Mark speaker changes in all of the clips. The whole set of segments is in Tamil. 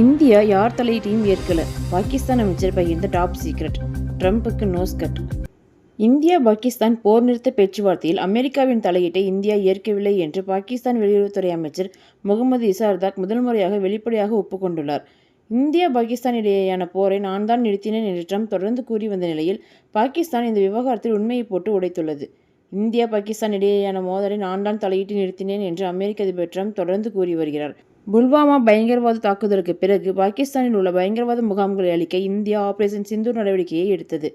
Speaker 1: இந்தியா யார் தலையீட்டையும் ஏற்கல? பாகிஸ்தான் அமைச்சர் பகிர்ந்த டாப் சீக்ரெட் ட்ரம்புக்கு நோஸ் கட் இந்தியா பாகிஸ்தான் போர் நிறுத்த பேச்சுவார்த்தையில் அமெரிக்காவின் தலையீட்டை இந்தியா ஏற்கவில்லை என்று பாகிஸ்தான் வெளியுறவுத்துறை அமைச்சர் முகமது இசார்தாக் முதல் முறையாக வெளிப்படையாக ஒப்புக்கொண்டுள்ளார். இந்தியா பாகிஸ்தான் இடையேயான போரை நான் தான் நிறுத்தினேன் என்று ட்ரம்ப் தொடர்ந்து கூறி வந்த நிலையில் பாகிஸ்தான் இந்த விவகாரத்தில் உண்மையை போட்டு உடைத்துள்ளது. இந்தியா பாகிஸ்தான் இடையேயான மோதலை நான் தான் தலையிட்டு நிறுத்தினேன் என்று அமெரிக்க அதிபர் ட்ரம்ப் தொடர்ந்து கூறி வருகிறார். புல்வாமா பயங்கரவாத தாக்குதலுக்கு பிறகு பாகிஸ்தானில் உள்ள பயங்கரவாத முகாம்களை அளிக்க இந்தியா ஆபரேஷன் சிந்தூர் நடவடிக்கையை எடுத்தது.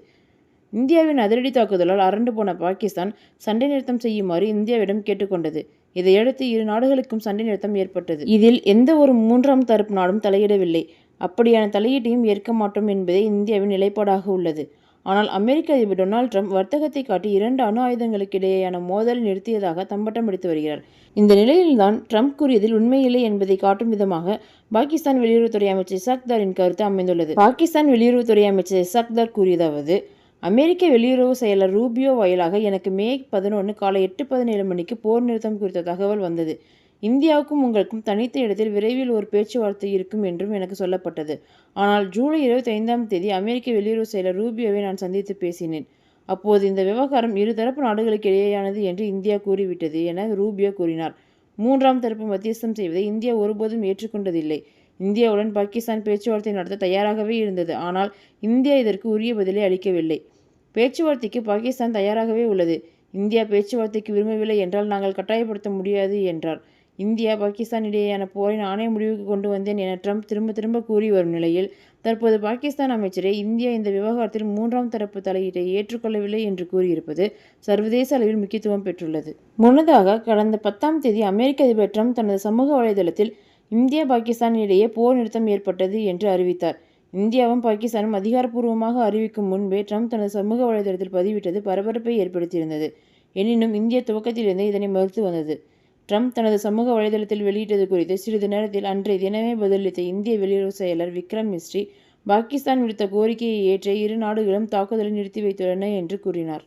Speaker 1: இந்தியாவின் அதிரடி தாக்குதலால் அரண்டு போன பாகிஸ்தான் சண்டை நிறுத்தம் செய்யுமாறு இந்தியாவிடம் கேட்டுக்கொண்டது. இதையடுத்து இரு நாடுகளுக்கும் சண்டை நிறுத்தம் ஏற்பட்டது. இதில் எந்த ஒரு மூன்றாம் தரப்பு நாடும் தலையிடவில்லை. அப்படியான தலையீட்டையும் ஏற்க மாட்டோம் என்பதே இந்தியாவின் நிலைப்பாடாக உள்ளது. ஆனால் அமெரிக்க அதிபர் டொனால்ட் ட்ரம்ப் வர்த்தகத்தை காட்டி இரண்டு அணு ஆயுதங்களுக்கு இடையேயான நிறுத்தியதாக தம்பட்டம் அடித்து வருகிறார். இந்த நிலையில்தான் ட்ரம்ப் கூறியதில் உண்மையில்லை என்பதை காட்டும் விதமாக பாகிஸ்தான் வெளியுறவுத்துறை அமைச்சர் இசாக்தாரின் கருத்து அமைந்துள்ளது. பாகிஸ்தான் வெளியுறவுத்துறை அமைச்சர் இசாக்தார் கூறியதாவது அமெரிக்க வெளியுறவு செயலர் ரூபியோ வாயிலாக எனக்கு மே பதினொன்று காலை எட்டு பதினேழு மணிக்கு போர் நிறுத்தம் குறித்த தகவல் வந்தது. இந்தியாவுக்கும் உங்களுக்கும் தனித்த இடத்தில் விரைவில் ஒரு பேச்சுவார்த்தை இருக்கும் என்றும் எனக்கு சொல்லப்பட்டது. ஆனால் ஜூலை இருபத்தி ஐந்தாம் தேதி அமெரிக்க வெளியுறவு செயலர் ரூபியோவை நான் சந்தித்து பேசினேன். அப்போது இந்த விவகாரம் இருதரப்பு நாடுகளுக்கு இடையேயானது என்று இந்தியா கூறிவிட்டது என ரூபியோ கூறினார். மூன்றாம் தரப்பு மத்தியஸ்தம் செய்வதை இந்தியா ஒருபோதும் ஏற்றுக்கொண்டதில்லை. இந்தியாவுடன் பாகிஸ்தான் பேச்சுவார்த்தை நடத்த தயாராகவே இருந்தது. ஆனால் இந்தியா இதற்கு உரிய பதிலை அளிக்கவில்லை. பேச்சுவார்த்தைக்கு பாகிஸ்தான் தயாராகவே உள்ளது. இந்தியா பேச்சுவார்த்தைக்கு விரும்பவில்லை என்றால் நாங்கள் கட்டாயப்படுத்த முடியாது என்றார். இந்தியா பாகிஸ்தான் இடையேயான போரை நானே முடிவுக்கு கொண்டு வந்தேன் என ட்ரம்ப் திரும்ப திரும்ப கூறி வரும் நிலையில் தற்போது பாகிஸ்தான் அமைச்சரே இந்தியா இந்த விவகாரத்தில் மூன்றாம் தரப்பு தலையீட்டை ஏற்றுக்கொள்ளவில்லை என்று கூறியிருப்பது சர்வதேச அளவில் முக்கியத்துவம் பெற்றுள்ளது. முன்னதாக கடந்த பத்தாம் தேதி அமெரிக்க அதிபர் ட்ரம்ப் தனது சமூக வலைதளத்தில் இந்தியா பாகிஸ்தான் இடையே போர் நிறுத்தம் ஏற்பட்டது என்று அறிவித்தார். இந்தியாவும் பாகிஸ்தானும் அதிகாரப்பூர்வமாக அறிவிக்கும் முன்பே ட்ரம்ப் தனது சமூக வலைதளத்தில் பதிவிட்டது பரபரப்பை ஏற்படுத்தியிருந்தது. எனினும் இந்திய துவக்கத்திலிருந்தே இதனை மறுத்து வந்தது. ட்ரம்ப் தனது சமூக வலைதளத்தில் வெளியிட்டது குறித்து சிறிது நேரத்தில் அன்றைய தினமே பதிலளித்த இந்திய வெளியுறவு செயலர் விக்ரம் மிஸ்ரி பாகிஸ்தான் விடுத்த கோரிக்கையை ஏற்ற இரு நாடுகளும் தாக்குதலை நிறுத்தி வைத்துள்ளன என்று கூறினார்.